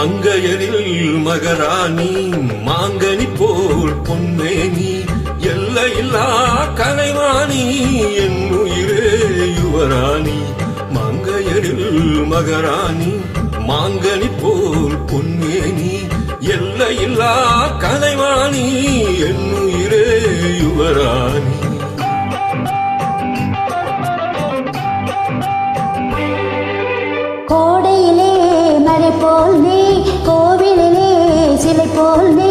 மங்கையரில் மகராணி மாங்கனி போல் பொன்மேனி எல்லையில்லா கலைவாணி என் உயிரே யுவராணி. மங்கையரில் மகராணி மாங்கனி போல் பொன்மேனி எல்லையில்லா கலைவாணி என் உயிரே யுவராணி. போல் நீ கோவிலிலே சிலை போல் நீ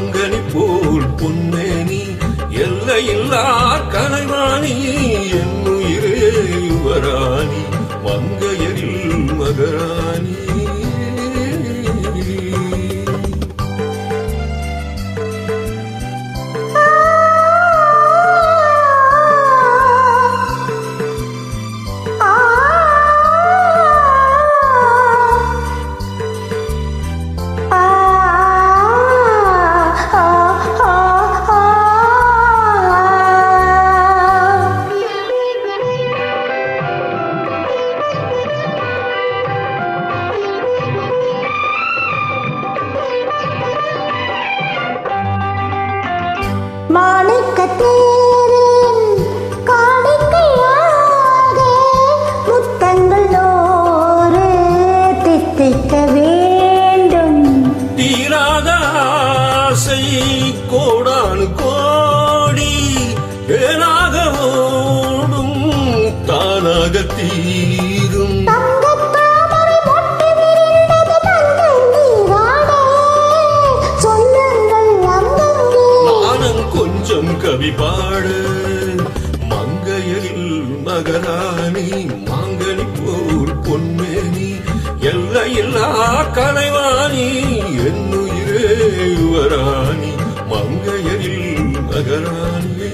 மாங்கனி போல் பொன்னேனி எல்லையில்லா கலைவாணி கோடானு கோடி ஏனாக ஓடும் தானாக தீரும். கவி பாடு மங்கையில் மகராணி மாங்கனி போல் பொன்மேனி எல்லையில்லா கலைவாணி என்னுயிரே வராணி மங்கையில் மகராணி.